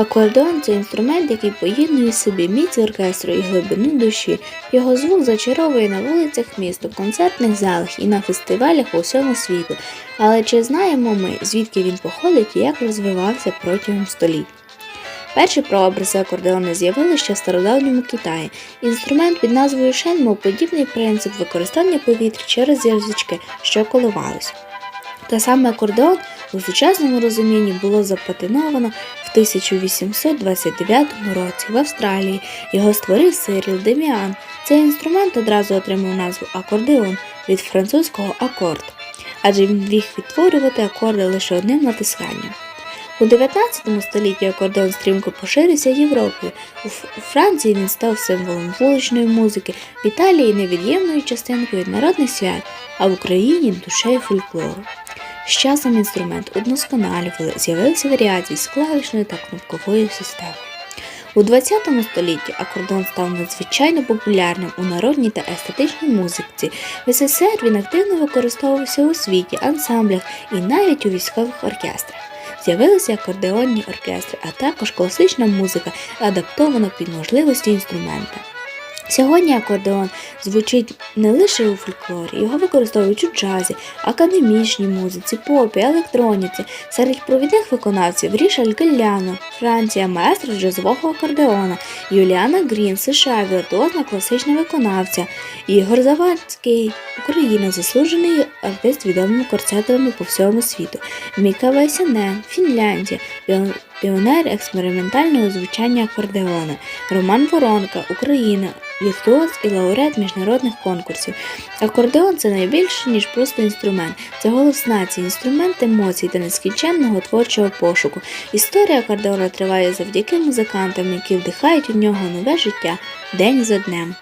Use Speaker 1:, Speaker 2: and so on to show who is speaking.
Speaker 1: Акордеон це інструмент, який поєднує собі міць оркестру і глибину душі. Його звук зачаровує на вулицях міста, в концертних залах і на фестивалях у всьому світу. Але чи знаємо ми, звідки він походить і як розвивався протягом століть? Перші прообрази акордеону з'явилися в стародавньому Китаї. Інструмент під назвою шен мав подібний принцип використання повітря через язички, що коливалися. Та саме акордеон у сучасному розумінні було запатентовано в 1829 році в Австралії. Його створив Сиріл Деміан. Цей інструмент одразу отримав назву акордеон від французького акорд, адже він міг відтворювати акорди лише одним натисканням. У 19 столітті акордеон стрімко поширився Європою. У у Франції він став символом вуличної музики, в Італії невід'ємною частинкою народних свят, а в Україні душею фольклору. З часом інструмент удосконалювали, з'явилися варіації з клавішною та кнопковою системою. У 20 столітті акордеон став надзвичайно популярним у народній та естетичній музиці. В СССР він активно використовувався у світі, ансамблях і навіть у військових оркестрах. З'явилися акордеонні оркестри, а також класична музика, адаптована під можливості інструмента. Сьогодні акордеон звучить не лише у фольклорі, його використовують у джазі, академічній музиці, попі, електроніці. Серед провідних виконавців Рішаль Гелляно, Франція, маестро джазового акордеона, Юліана Грін, США, віртуозна класична виконавця, Ігор Завадський, Україна, заслужений артист відомими концертами по всьому світу, Міка Вайсенен, Фінляндія, піонер експериментального звучання акордеона, Роман Воронка, Україна, віртуоз і лауреат міжнародних конкурсів. Акордеон це найбільше, ніж просто інструмент. Це голос нації, інструмент емоцій та нескінченного творчого пошуку. Історія акордеона триває завдяки музикантам, які вдихають у нього нове життя день за днем.